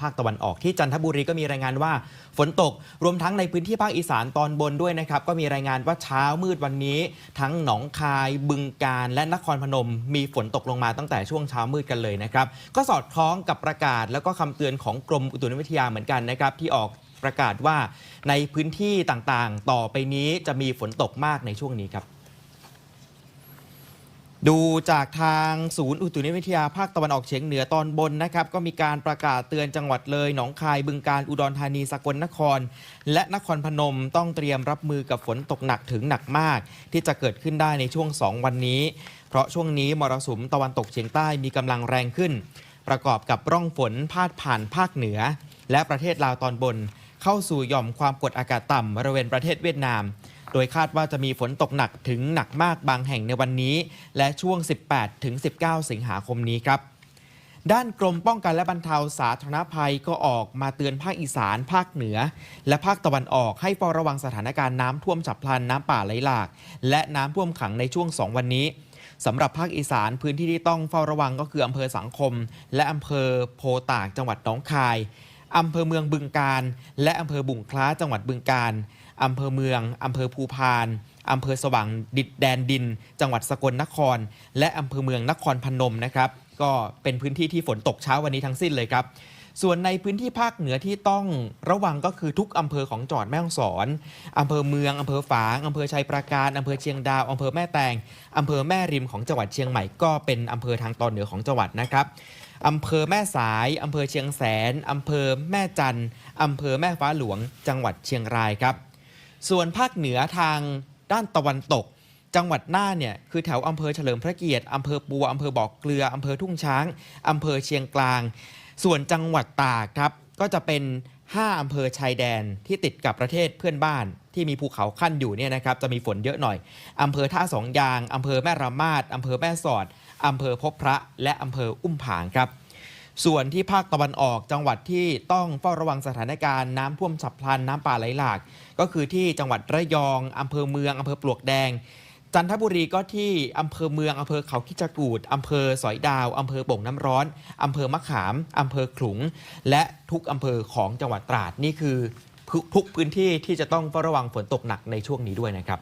ภาคตะวันออกที่จันทบุรีก็มีรายงานว่าฝนตกรวมทั้งในพื้นที่ภาคอีสานตอนบนด้วยนะครับ ก็มีรายงานว่าเช้ามืดวันนี้ ทั้งหนองคาย บึงกาฬและนครพนม มีฝนตกลงมาตั้งแต่ช่วงเช้ามืดกันเลยนะครับ ก็สอดคล้องกับประกาศแล้วก็คำเตือนของกรมอุตุนิยมวิทยาเหมือนกันนะครับ ที่ออกประกาศว่าในพื้นที่ต่างๆ ต่อไปนี้จะมีฝนตกมากในช่วงนี้ครับ ดูจากทางศูนย์อุตุนิยมวิทยาภาคตะวันออกเฉียงเหนือตอนบนนะครับ ก็มีการประกาศเตือนจังหวัดเลย หนองคายบึงการอุดรธานีสกลนคร และนครพนมต้องเตรียมรับมือกับฝนตกหนักถึงหนักมาก ที่จะเกิดขึ้นได้ในช่วง 2 วันนี้ เพราะช่วงนี้มรสุมตะวันตกเฉียงใต้มีกำลังแรงขึ้น ประกอบกับร่องฝนพาดผ่านภาคเหนือ และประเทศลาวตอนบน เข้าสู่หย่อมความกดอากาศต่ำบริเวณประเทศเวียดนาม โดยคาดว่าจะมีฝนตกหนักถึงหนักมากบางแห่งในวันนี้ และช่วง 18 ถึง 19 สิงหาคมนี้ครับด้านกรมป้องกันและบรรเทาสาธารณภัยก็ออกมาเตือนภาคอีสาน ภาคเหนือ และภาคตะวันออกให้เฝ้าระวังสถานการณ์น้ำท่วมฉับพลันน้ำป่าไหลหลาก และน้ำท่วมขังในช่วง 2 วันนี้สำหรับภาคอีสานพื้นที่ที่ต้องเฝ้าระวังก็คืออำเภอสังคม และอำเภอโพตากจังหวัดหนองคายอำเภอเมืองบึงการ และอำเภอบุ่งคล้าจังหวัดบึงการ อำเภอเมือง อำเภอภูพาน อำเภอสว่างดิดแดนดิน จังหวัดสกลนคร และอำเภอเมืองนครพนมนะครับ ก็เป็นพื้นที่ที่ฝนตกเช้าวันนี้ทั้งสิ้นเลยครับ ส่วนในพื้นที่ภาคเหนือที่ต้องระวังก็คือทุกอำเภอของจังหวัดแม่ฮ่องสอนอำเภอเมือง อำเภอฝาง อำเภอชัยปราการ อำเภอเชียงดาว อำเภอแม่แตง อำเภอแม่ริมของจังหวัดเชียงใหม่ก็เป็นอำเภอทางตอนเหนือของจังหวัดนะครับอำเภอแม่สาย อำเภอเชียงแสน อำเภอแม่จัน อำเภอแม่ฟ้าหลวง จังหวัดเชียงรายครับ ส่วนภาคเหนือทางด้านตะวันตก จังหวัดน่านเนี่ยคือแถวอำเภอเฉลิมพระเกียรติอำเภอปัวอำเภอบอกเกลืออำเภอทุ่งช้างอำเภอเชียงกลาง ส่วนจังหวัดตากครับก็จะเป็น 5 อำเภอชายแดนที่ติดกับประเทศเพื่อนบ้านที่มีภูเขาขั้นอยู่เนี่ยนะครับจะมีฝนเยอะหน่อยอำเภอท่าสองยางอำเภอแม่ระมาดอำเภอแม่สอดอำเภอพบพระ และอำเภออุ้มผางครับ ส่วนที่ภาคตะวันออกจังหวัดที่ต้องเฝ้าระวังสถานการณ์น้ำท่วมฉับพลันน้ำป่าไหลหลาก ก็คือที่จังหวัดระยองอำเภอเมืองอำเภอปลวกแดง จันทบุรีก็ที่อำเภอเมืองอำเภอเขาคิจกูดอำเภอสอยดาวอำเภอโป่งน้ำร้อนอำเภอมะขามอำเภอขลุง และทุกอำเภอของจังหวัดตราดนี่คือทุกพื้นที่ที่จะต้องเฝ้าระวังฝนตกหนักในช่วงนี้ด้วยนะครับ